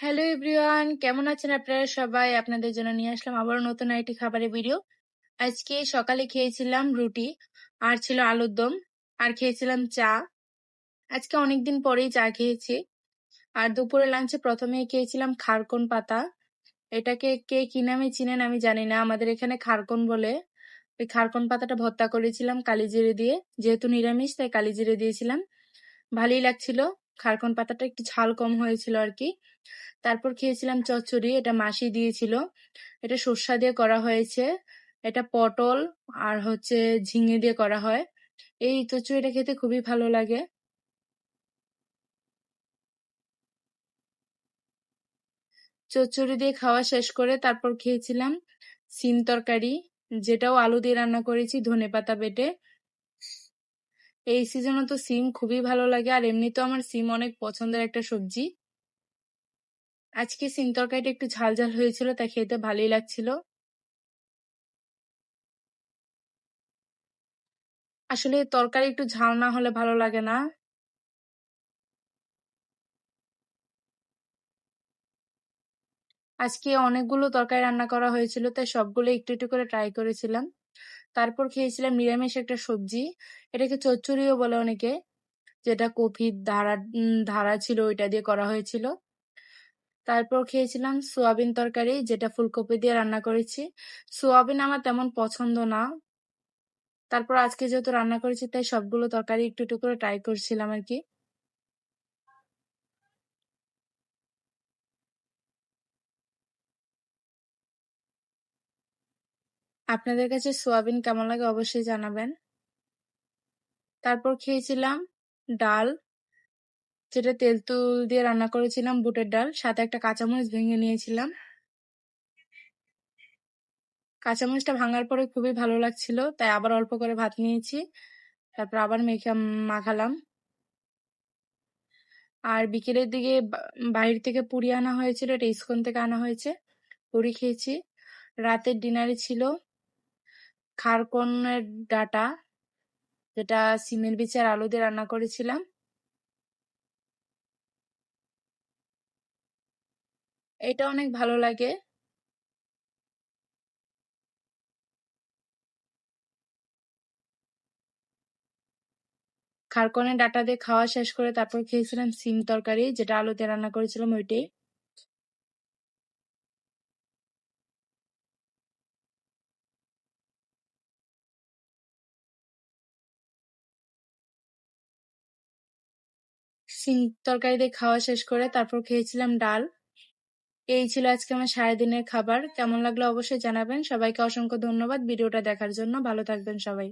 Hello everyone কেমন আছেন আপনারা সবাই? আপনাদের জন্য নিয়ে আসলাম আবারও নতুন আরেকটি খাবারের ভিডিও আজকে সকালে খেয়েছিলাম রুটি, আর ছিল আলুর দম, আর খেয়েছিলাম চা। আজকে অনেকদিন পরেই চা খেয়েছি। আর দুপুরে লাঞ্চে প্রথমে খেয়েছিলাম খারকন পাতা। এটাকে কে কি নামে চিনেন আমি জানি না। আমাদের এখানে খারকন বলে। ওই খারকন পাতাটা ভর্তা করেছিলাম কালিজিরে দিয়ে। যেহেতু নিরামিষ, তাই কালিজিরে দিয়েছিলাম। ভালোই লাগছিল। খারকন পাতাটা একটু ঝাল কম হয়েছিল আর কি তারপর খেয়েছিলাম চচ্চড়ি, এটা মাসি দিয়েছিল। এটা সর্ষা দিয়ে করা হয়েছে, এটা পটল আর হচ্ছে ঝিঙে দিয়ে করা হয়। এই চচ্চড়িটা খেতে খুবই ভালো লাগে। চচ্চড়ি দিয়ে খাওয়া শেষ করে তারপর খেয়েছিলাম সিম তরকারি, যেটাও আলু দিয়ে রান্না করেছি ধনে পাতা বেটে। এই সিজনে তো সিম খুবই ভালো লাগে, আর এমনিতেও আমার সিম অনেক পছন্দের একটা সবজি। আজকে সিম তরকারিটা একটু ঝাল ঝাল হয়েছিল, তাই খেতে ভালোই লাগছিল। আসলে তরকারি একটু ঝাল না হলে ভালো লাগে না। আজকে অনেকগুলো তরকারি রান্না করা হয়েছিল, তাই সবগুলো একটু একটু করে ট্রাই করেছিলাম। তারপর খেয়েছিলাম নিরামিষ একটা সবজি। এটাকে চচ্চড়িও বলে অনেকে, যেটা কফির ধারা ধারা ছিল ওইটা দিয়ে করা হয়েছিল। তারপর খেয়েছিলাম সোয়াবিন তরকারি, যেটা ফুলকপি দিয়ে রান্না করেছি। সোয়াবিন আমার তেমন পছন্দ না। তারপর আজকে যেহেতু রান্না করেছি, তাই সবগুলো তরকারি একটু একটু করে ট্রাই করছিলাম আর কি। আপনাদের কাছে সোয়াবিন কেমন লাগে অবশ্যই জানাবেন। তারপর খেয়েছিলাম ডাল, যেটা তেলতুল দিয়ে রান্না করেছিলাম বুটের ডাল, সাথে একটা কাঁচামরিচ ভেঙে নিয়েছিলাম। কাঁচামরিচটা ভাঙার পরে খুবই ভালো লাগছিল, তাই আবার অল্প করে ভাত নিয়েছি, তারপর আবার মেখে মাখালাম। আর বিকেলের দিকে বাইরে থেকে পুরি আনা হয়েছিল, এটা ইস্কন থেকে আনা হয়েছে, পুরি খেয়েছি। রাতের ডিনারে ছিল। খারকনের ডাটা, যেটা সিমের বিচের আলু দিয়ে রান্না করেছিলাম। এটা অনেক ভালো লাগে। খারকনের ডাটা দিয়ে খাওয়া শেষ করে তারপর খেয়েছিলাম সিম তরকারি, যেটা আলুতে রান্না করেছিলাম ওইটাই। তরকারি দিয়ে খাওয়া শেষ করে তারপর খেয়েছিলাম ডাল। এই ছিল আজকে আমার সারাদিনের খাবার। কেমন লাগল অবশ্যই জানাবেন। সবাইকে অসংখ্য ধন্যবাদ। ভিডিওটা দেখার জন্য। ভালো থাকবেন সবাই।